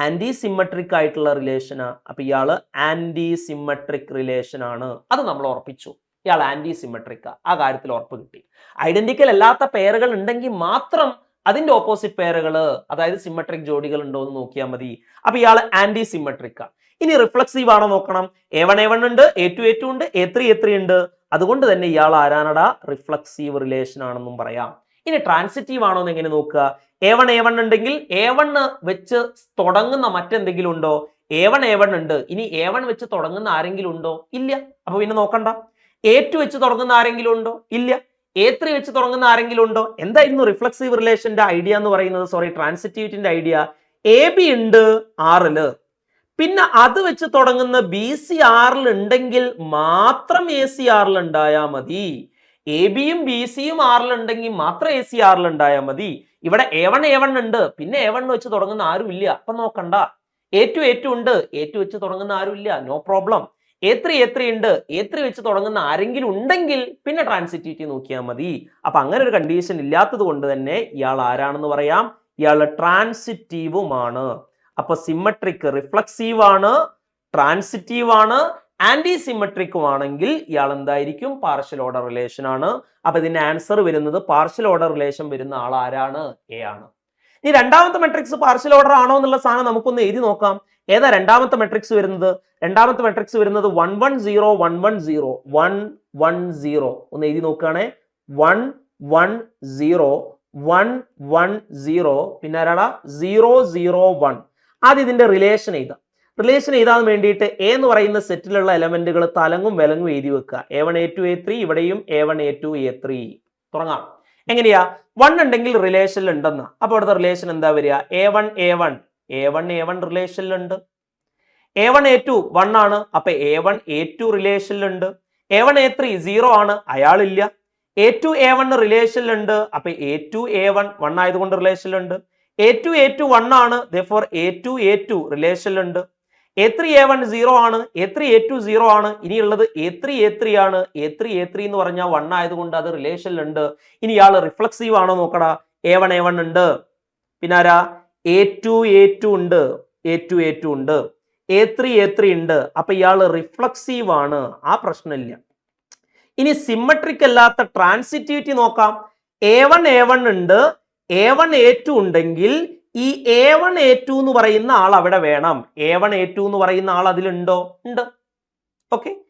ആന്റി സിമ്മട്രിക് ആയിട്ടുള്ള റിലേഷനാ അപ്പൊ ഇയാൾ ആന്റി സിമ്മട്രിക് റിലേഷൻ ആണ്. അത് നമ്മൾ ഉറപ്പിച്ചു. ഇയാൾ ആന്റി സിമ്മട്രിക്ക ആ കാര്യത്തിൽ ഉറപ്പ് കിട്ടി. ഐഡന്റിക്കൽ അല്ലാത്ത പേരുകൾ ഉണ്ടെങ്കിൽ മാത്രം അതിന്റെ ഓപ്പോസിറ്റ് പേരുകൾ അതായത് സിമ്മട്രിക് ജോഡികൾ ഉണ്ടോ എന്ന് നോക്കിയാൽ മതി. അപ്പൊ ഇയാൾ ആന്റി സിമ്മട്രിക്ക ഇനി റിഫ്ലക്സീവ് ആണോ നോക്കണം. എ വൺ എ വൺ ഉണ്ട് എ ടു എ ടു ഉണ്ട് എ ത്രീ എ ത്രീ ഉണ്ട്. അതുകൊണ്ട് തന്നെ ഇയാൾ ആരാനട റിഫ്ലക്സീവ് റിലേഷൻ ആണെന്നും പറയാം. ഇനി ട്രാൻസിറ്റീവ് ആണോ എന്ന് എങ്ങനെ നോക്കുക? എ വൺ എ വൺ ഉണ്ടെങ്കിൽ എ വൺ വെച്ച് തുടങ്ങുന്ന മറ്റെന്തെങ്കിലും ഉണ്ടോ? എ വൺ എ വൺ ഉണ്ട്. ഇനി എ വൺ വെച്ച് തുടങ്ങുന്ന ആരെങ്കിലും ഉണ്ടോ? ഇല്ല. അപ്പൊ പിന്നെ നോക്കണ്ട. എ ടു വെച്ച് തുടങ്ങുന്ന ആരെങ്കിലും ഉണ്ടോ? ഇല്ല. എ ത്രീ വെച്ച് തുടങ്ങുന്ന ആരെങ്കിലും ഉണ്ടോ? എന്തായിരുന്നു റിഫ്ലക്സീവ് റിലേഷന്റെ ഐഡിയ എന്ന് പറയുന്നത്? സോറി ട്രാൻസിറ്റിവിറ്റിന്റെ ഐഡിയ എ ബി ഉണ്ട് ആറിൽ പിന്നെ അത് വെച്ച് തുടങ്ങുന്ന ബി സി ആറിൽ ഉണ്ടെങ്കിൽ മാത്രം എ സി ആറിൽ ഉണ്ടായാൽ മതി. എ ബിയും ബി സിയും ആറിൽ ഉണ്ടെങ്കിൽ മാത്രം എ സി ആറിൽ ഉണ്ടായാൽ മതി. ഇവിടെ എ വൺ എ വൺ ഉണ്ട്. പിന്നെ എ വൺ വെച്ച് തുടങ്ങുന്ന ആരും ഇല്ല അപ്പൊ നോക്കണ്ട. എ ടു എ ടു ഉണ്ട്. എ ടു വെച്ച് തുടങ്ങുന്ന ആരും ഇല്ല no problem A three A three ഉണ്ട്. എ ത്രീ വെച്ച് തുടങ്ങുന്ന ആരെങ്കിലും ഉണ്ടെങ്കിൽ പിന്നെ ട്രാൻസിറ്റിവിറ്റി നോക്കിയാൽ മതി. അപ്പൊ അങ്ങനെ ഒരു കണ്ടീഷൻ ഇല്ലാത്തത് കൊണ്ട് തന്നെ ഇയാൾ ആരാണെന്ന് പറയാം? ഇയാൾ ട്രാൻസിറ്റീവുമാണ് അപ്പൊ സിമ്മട്രിക് റിഫ്ലക്സീവ് ആണ് ട്രാൻസിറ്റീവ് ആണ് ആന്റി സിമ്മട്രിക്കും ആണെങ്കിൽ ഇയാൾ എന്തായിരിക്കും? പാർഷ്യൽ ഓർഡർ റിലേഷൻ ആണ്. അപ്പൊ ഇതിന്റെ ആൻസർ വരുന്നത് പാർഷ്യൽ ഓർഡർ റിലേഷൻ വരുന്ന ആൾ ആരാണ്? എ ആണ്. ഇനി രണ്ടാമത്തെ മെട്രിക്സ് പാർഷ്യൽ ഓർഡർ ആണോ എന്നുള്ള സാധനം നമുക്കൊന്ന് എഴുതി നോക്കാം. ഏതാ രണ്ടാമത്തെ മെട്രിക്സ് വരുന്നത്? രണ്ടാമത്തെ മെട്രിക്സ് വരുന്നത് one one zero one one zero one one zero ഒന്ന് എഴുതി നോക്കുകയാണേ. One one zero one one zero പിന്നെ ആരാടാ? സീറോ സീറോ വൺ ആദ്യം ഇതിന്റെ റിലേഷൻ എഴുതാം. റിലേഷൻ എഴുതാൻ വേണ്ടിയിട്ട് എ എന്ന് പറയുന്ന സെറ്റിലുള്ള എലമെന്റുകൾ തലങ്ങും വിലങ്ങും എഴുതി വെക്കുക. A one A two A three ഇവിടെയും A one A two A three തുടങ്ങാം. എങ്ങനെയാ? വൺ ഉണ്ടെങ്കിൽ റിലേഷനിൽ ഉണ്ടെന്ന്. അപ്പോൾ അവിടുത്തെ റിലേഷൻ എന്താ വരിക? A one A one A one A one റിലേഷനിലുണ്ട് A one A two one ആണ്. അപ്പൊ A one A two റിലേഷനിലുണ്ട് A one A three zero ആണ്. അയാളില്ല. എ ടു എ വൺ റിലേഷനിലുണ്ട് അപ്പൊ A two A one one ആയതുകൊണ്ട് റിലേഷനിലുണ്ട് A two A two one ആണ്. Four A two A two റിലേഷനിലുണ്ട് A three A one zero ആണ്. A three A two zero ആണ്. ഇനിയുള്ളത് A three A three ആണ്. A three A three എന്ന് പറഞ്ഞാൽ one ആയതുകൊണ്ട് അത് റിലേഷനിലുണ്ട് ഇനി ഇയാൾ റിഫ്ലക്സീവ് ആണോ നോക്കണ എ വൺ എ വൺ ഉണ്ട്. പിന്നെ ആരാ എ ടു എ ടു ഉണ്ട്. എ ടു എ ടു ഉണ്ട്. എ ത്രീ എ ത്രീ ഉണ്ട്. അപ്പൊ ഇയാൾ റിഫ്ലക്സീവ് ആണ്. ആ പ്രശ്നമില്ല. ഇനി സിമ്മട്രിക് അല്ലാത്ത ട്രാൻസിറ്റിവിറ്റി നോക്കാം. എ വൺ എ വൺ ഉണ്ട്. എ വൺ എ ടു ഉണ്ടെങ്കിൽ ഈ എ വൺ എ ടു എന്ന് പറയുന്ന ആൾ അവിടെ വേണം. എ വൺ എ ടു എന്ന് പറയുന്ന ആൾ അതിലുണ്ടോ? ഉണ്ട്. ഓക്കെ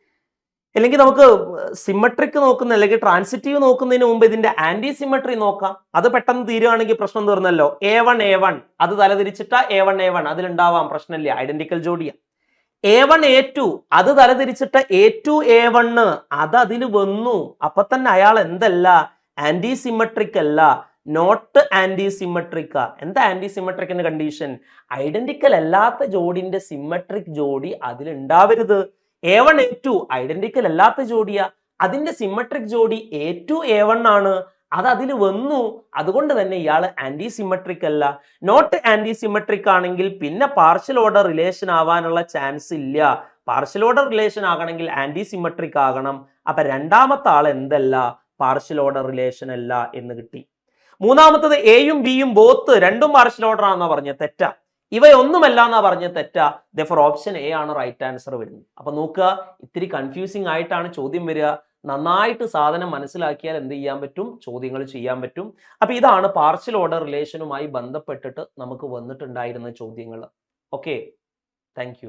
അല്ലെങ്കിൽ നമുക്ക് സിമ്മട്രിക് നോക്കുന്ന അല്ലെങ്കിൽ ട്രാൻസിറ്റീവ് നോക്കുന്നതിന് മുമ്പ് ഇതിന്റെ ആന്റി സിമ്മട്രി നോക്കാം. അത് പെട്ടെന്ന് തീരുവാണെങ്കിൽ പ്രശ്നം തീർന്നല്ലോ എ വൺ എ വൺ അത് തലതിരിച്ചിട്ട എ വൺ എ വൺ അതിലുണ്ടാവാം. പ്രശ്നമില്ല. ഐഡന്റിക്കൽ ജോഡിയ. എ വൺ എ ടു അത് തലതിരിച്ചിട്ട എ ടു എ വണ്ണ് അത് അതിൽ വന്നു. അപ്പൊ തന്നെ അയാൾ എന്തല്ല? ആന്റി സിമ്മട്രിക് അല്ല. നോട്ട് ആന്റി സിമ്മട്രിക്ക എന്താ ആന്റി സിമ്മട്രിക് എന്ന കണ്ടീഷൻ ഐഡന്റിക്കൽ അല്ലാത്ത ജോഡിന്റെ സിമ്മട്രിക് ജോഡി അതിൽ ഉണ്ടാവരുത് A one A two identical അല്ലാത്ത ജോഡിയാ. അതിന്റെ സിമ്മട്രിക് ജോഡി എ ടു എ വൺ ആണ്. അത് അതിൽ വന്നു. അതുകൊണ്ട് തന്നെ ഇയാൾ ആന്റി സിമ്മട്രിക് അല്ല. നോട്ട് ആന്റി സിമ്മട്രിക് ആണെങ്കിൽ പിന്നെ പാർഷ്യൽ ഓർഡർ റിലേഷൻ ആവാനുള്ള ചാൻസ് ഇല്ല. പാർഷ്യൽ ഓർഡർ റിലേഷൻ ആകണമെങ്കിൽ ആന്റി സിമ്മട്രിക് ആകണം. അപ്പൊ രണ്ടാമത്തെ ആൾ എന്തല്ല? പാർഷ്യൽ ഓർഡർ റിലേഷൻ അല്ല എന്ന് കിട്ടി. മൂന്നാമത്തത് എയും ബിയും ബോത്ത് രണ്ടും പാർഷ്യൽ ഓർഡർ ആണെന്നാ പറഞ്ഞത്. തെറ്റാ. ഇവയൊന്നുമല്ല എന്നാ പറഞ്ഞ തെറ്റാ. ദഫർ ഓപ്ഷൻ എ ആണ് റൈറ്റ് ആൻസർ വരുന്നത്. അപ്പൊ നോക്കുക ഇത്തിരി കൺഫ്യൂസിങ് ആയിട്ടാണ് ചോദ്യം വരിക. നന്നായിട്ട് സാധനം മനസ്സിലാക്കിയാൽ എന്ത് ചെയ്യാൻ പറ്റും? ചോദ്യങ്ങൾ ചെയ്യാൻ പറ്റും. അപ്പൊ ഇതാണ് പാർഷ്യൽ ഓർഡർ റിലേഷനുമായി ബന്ധപ്പെട്ടിട്ട് നമുക്ക് വന്നിട്ടുണ്ടായിരുന്ന ചോദ്യങ്ങൾ ഓക്കെ താങ്ക്